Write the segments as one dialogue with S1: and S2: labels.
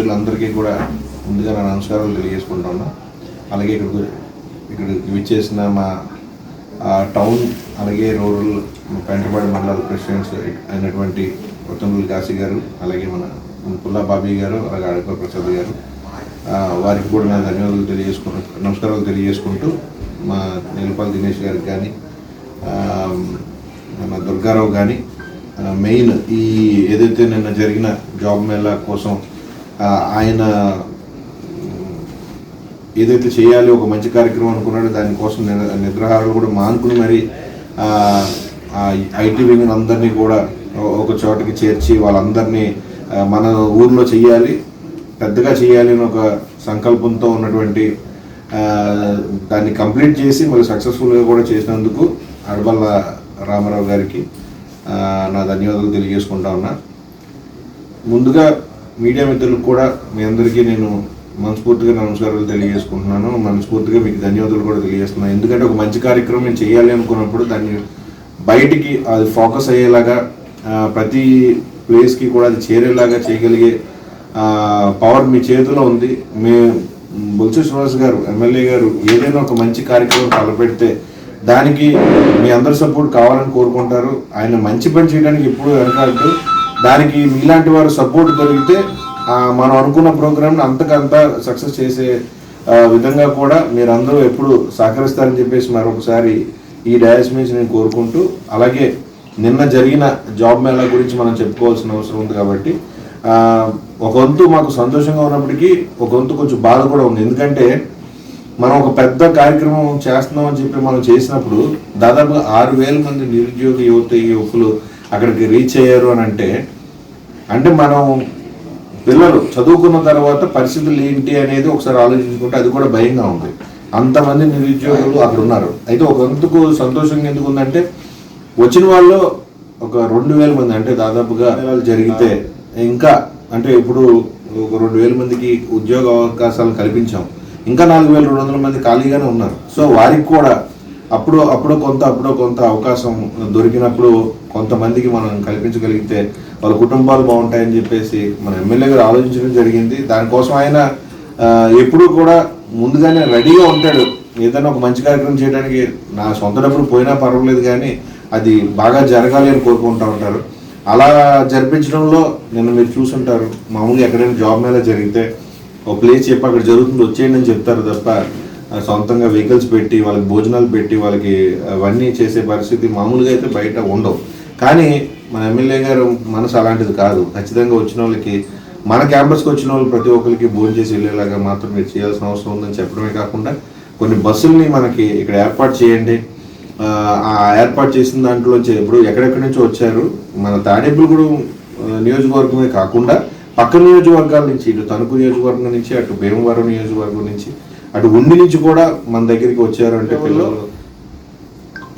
S1: అందరికీ కూడా ముందుగా నా నమస్కారాలు తెలియజేసుకుంటున్నా. అలాగే ఇక్కడ ఇక్కడ విచ్చేసిన మా టౌన్ అలాగే రూరల్ పెంటపాడు మండల ప్రెసిడెంట్స్ అయినటువంటి కొత్తమూరి కాశీ గారు అలాగే మన పుల్లా బాబీ గారు అలాగే అడప ప్రసాద్ గారు. వారికి కూడా నా ధన్యవాదాలు తెలియజేసుకుంటూ నమస్కారాలు తెలియజేసుకుంటూ మా నిలపాల్ దినేష్ గారికి కానీ మన దుర్గారావు కానీ మెయిన్ ఈ ఏదైతే నిన్న జరిగిన జాబ్ మేళా కోసం ఆయన ఏదైతే చేయాలి ఒక మంచి కార్యక్రమం అనుకున్నాడో దానికోసం నిద్రహారాలు కూడా మానుకుని మరి ఐటీ వింగ్ అందరినీ కూడా ఒక చోటకి చేర్చి వాళ్ళందరినీ మన ఊర్లో చేయాలి పెద్దగా చేయాలి అని ఒక సంకల్పంతో ఉన్నటువంటి దాన్ని కంప్లీట్ చేసి మరి సక్సెస్ఫుల్గా కూడా చేసినందుకు అడబల్ల రామారావు గారికి నా ధన్యవాదాలు తెలియజేసుకుంటా ఉన్నా. ముందుగా మీడియా మిత్రులకు కూడా మీ అందరికీ నేను మనస్ఫూర్తిగా నమస్కారాలు తెలియజేసుకుంటున్నాను. మనస్ఫూర్తిగా మీకు ధన్యవాదాలు కూడా తెలియజేస్తున్నాను. ఎందుకంటే ఒక మంచి కార్యక్రమం నేను చేయాలి అనుకున్నప్పుడు దాన్ని బయటికి అది ఫోకస్ అయ్యేలాగా ప్రతి ప్లేస్కి కూడా అది చేరేలాగా చేయగలిగే పవర్ మీ చేతిలో ఉంది. మీ బొత్స శ్రీనివాస్ గారు ఎమ్మెల్యే గారు ఏదైనా ఒక మంచి కార్యక్రమం తలపెడితే దానికి మీ అందరి సపోర్ట్ కావాలని కోరుకుంటారు. ఆయన మంచి పని చేయడానికి ఎప్పుడు వెనకాలదు దానికి మీలాంటి వారు సపోర్ట్ దొరికితే మనం అనుకున్న ప్రోగ్రామ్ని అంతకంత సక్సెస్ చేసే విధంగా కూడా మీరందరూ ఎప్పుడు సహకరిస్తారని చెప్పేసి మరొకసారి ఈ డయాస్ నుంచి నేను కోరుకుంటూ అలాగే నిన్న జరిగిన జాబ్ మేళా గురించి మనం చెప్పుకోవాల్సిన అవసరం ఉంది కాబట్టి ఒక వంతు మాకు సంతోషంగా ఉన్నప్పటికీ ఒక వంతు కొంచెం బాధ కూడా ఉంది. ఎందుకంటే మనం ఒక పెద్ద కార్యక్రమం చేస్తున్నాం అని చెప్పి మనం చేసినప్పుడు దాదాపుగా ఆరు వేల మంది నిరుద్యోగ యువత యువకులు అక్కడికి రీచ్ అయ్యారు అని అంటే అంటే మనం పిల్లలు చదువుకున్న తర్వాత పరిస్థితులు ఏంటి అనేది ఒకసారి ఆలోచించుకుంటే అది కూడా భయంగా ఉంది. అంతమంది నిరుద్యోగులు అక్కడ ఉన్నారు. అయితే ఒక వంతుకు సంతోషంగా ఎందుకు ఉందంటే వచ్చిన వాళ్ళు ఒక రెండు వేల మంది అంటే దాదాపుగా జరిగితే ఇంకా అంటే ఇప్పుడు ఒక రెండు వేల మందికి ఉద్యోగ అవకాశాలు కల్పించాం. ఇంకా నాలుగు వేల రెండు వందల మంది ఖాళీగానే ఉన్నారు. సో వారికి కూడా అప్పుడు అప్పుడు కొంత అప్పుడు కొంత అవకాశం దొరికినప్పుడు కొంతమందికి మనం కల్పించగలిగితే వాళ్ళ కుటుంబాలు బాగుంటాయని చెప్పేసి మన ఎమ్మెల్యే గారు ఆలోచించడం జరిగింది. దానికోసం ఆయన ఎప్పుడూ కూడా ముందుగానే రెడీగా ఉంటాడు. ఏదైనా ఒక మంచి కార్యక్రమం చేయడానికి నా సొంత డబ్బులు పోయినా పర్వాలేదు కానీ అది బాగా జరగాలి అని కోరుకుంటూ ఉంటారు. అలా జరిపించడంలో నిన్న మీరు చూసుంటారు. మామూలుగా ఎక్కడైనా జాబ్ మీద జరిగితే ఒక ప్లేస్ చెప్పి అక్కడ జరుగుతుంది వచ్చేయండి అని చెప్తారు తప్ప సొంతంగా వెహికల్స్ పెట్టి వాళ్ళకి భోజనాలు పెట్టి వాళ్ళకి అవన్నీ చేసే పరిస్థితి మామూలుగా అయితే బయట ఉండవు. కానీ మన ఎమ్మెల్యే గారు మనసు అలాంటిది కాదు. ఖచ్చితంగా వచ్చిన వాళ్ళకి మన క్యాంపస్కి వచ్చిన వాళ్ళు ప్రతి ఒక్కరికి భోజనం చేసి వెళ్ళేలాగా మాత్రం మీరు చేయాల్సిన అవసరం ఉందని చెప్పడమే కాకుండా కొన్ని బస్సుల్ని మనకి ఇక్కడ ఏర్పాటు చేయండి. ఆ, ఏర్పాటు చేసిన దాంట్లోంచి ఇప్పుడు ఎక్కడెక్కడి నుంచో వచ్చారు. మన తాడేపులగూడెం నియోజకవర్గమే కాకుండా పక్క నియోజకవర్గాల నుంచి ఇటు తణుకు నియోజకవర్గం నుంచి అటు భీమవరం నియోజకవర్గం నుంచి అటు ఉండి నుంచి కూడా మన దగ్గరికి వచ్చారు అంటే పిల్లలు.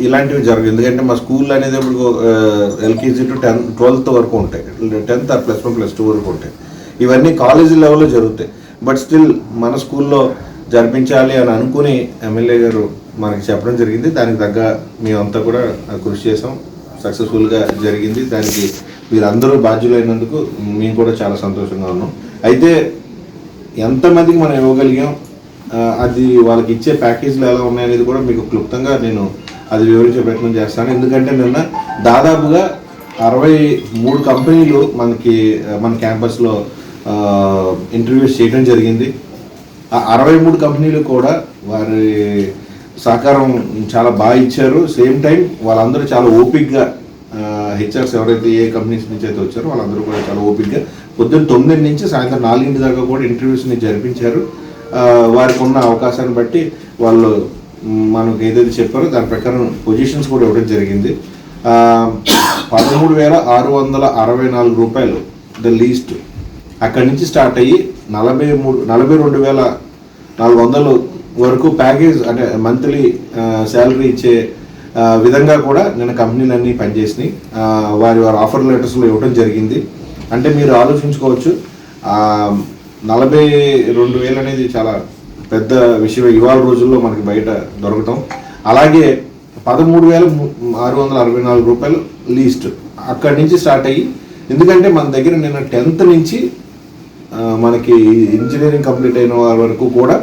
S1: ఇలాంటివి జరగదు ఎందుకంటే మా స్కూల్ అనేది ఇప్పుడు ఎల్కేజీ టు టెన్త్ ట్వెల్త్ వరకు ఉంటాయి. Tenth or plus one plus two వరకు ఉంటాయి. ఇవన్నీ కాలేజీ లెవెల్లో జరుగుతాయి. బట్ స్టిల్ మన స్కూల్లో జరిపించాలి అని అనుకుని ఎమ్మెల్యే గారు మనకి చెప్పడం జరిగింది. దానికి తగ్గ మేమంతా కూడా కృషి చేసాం. సక్సెస్ఫుల్గా జరిగింది. దానికి మీరందరూ బాధ్యులైనందుకు మేము కూడా చాలా సంతోషంగా ఉన్నాం. అయితే ఎంతమందికి మనం ఇవ్వగలిగాం? అది వాళ్ళకి ఇచ్చే ప్యాకేజీలు ఎలా ఉన్నాయనేది కూడా మీకు క్లుప్తంగా నేను అది వివరించే ప్రయత్నం చేస్తాను. ఎందుకంటే నిన్న దాదాపుగా అరవై మూడు కంపెనీలు మనకి మన క్యాంపస్లో ఇంటర్వ్యూస్ చేయడం జరిగింది. ఆ అరవై మూడు కంపెనీలు కూడా వారి సహకారం చాలా బాగా ఇచ్చారు. సేమ్ టైం వాళ్ళందరూ చాలా ఓపిక్గా హెచ్ఆర్స్ ఎవరైతే ఏ కంపెనీస్ నుంచి అయితే వచ్చారో వాళ్ళందరూ కూడా చాలా ఓపిక్గా పొద్దున్న తొమ్మిది నుంచి సాయంత్రం నాలుగింటి దాకా కూడా ఇంటర్వ్యూస్ని జరిపించారు. వారికి ఉన్న అవకాశాన్ని బట్టి వాళ్ళు మనకు ఏదైతే చెప్పారో దాని ప్రకారం పొజిషన్స్ కూడా ఇవ్వడం జరిగింది. పదమూడు వేల ఆరు వందల అరవై నాలుగు రూపాయలు ద లీస్ట్ అక్కడి నుంచి స్టార్ట్ అయ్యి నలభై మూడు నలభై రెండు వేల నాలుగు వందలు వరకు ప్యాకేజ్ అంటే మంత్లీ శాలరీ ఇచ్చే విధంగా కూడా నేను కంపెనీలన్నీ పనిచేసినాయి. వారి వారి ఆఫర్ లెటర్స్లో ఇవ్వడం జరిగింది. అంటే మీరు ఆలోచించుకోవచ్చు. నలభై రెండు వేలు అనేది చాలా పెద్ద విషయం ఇవాళ రోజుల్లో మనకి బయట దొరకటం. అలాగే పదమూడు వేల ఆరు వందల అరవై నాలుగు రూపాయలు లీస్ట్ అక్కడి నుంచి స్టార్ట్ అయ్యి ఎందుకంటే మన దగ్గర నిన్న టెన్త్ నుంచి మనకి ఇంజనీరింగ్ కంప్లీట్ అయిన వారి వరకు కూడా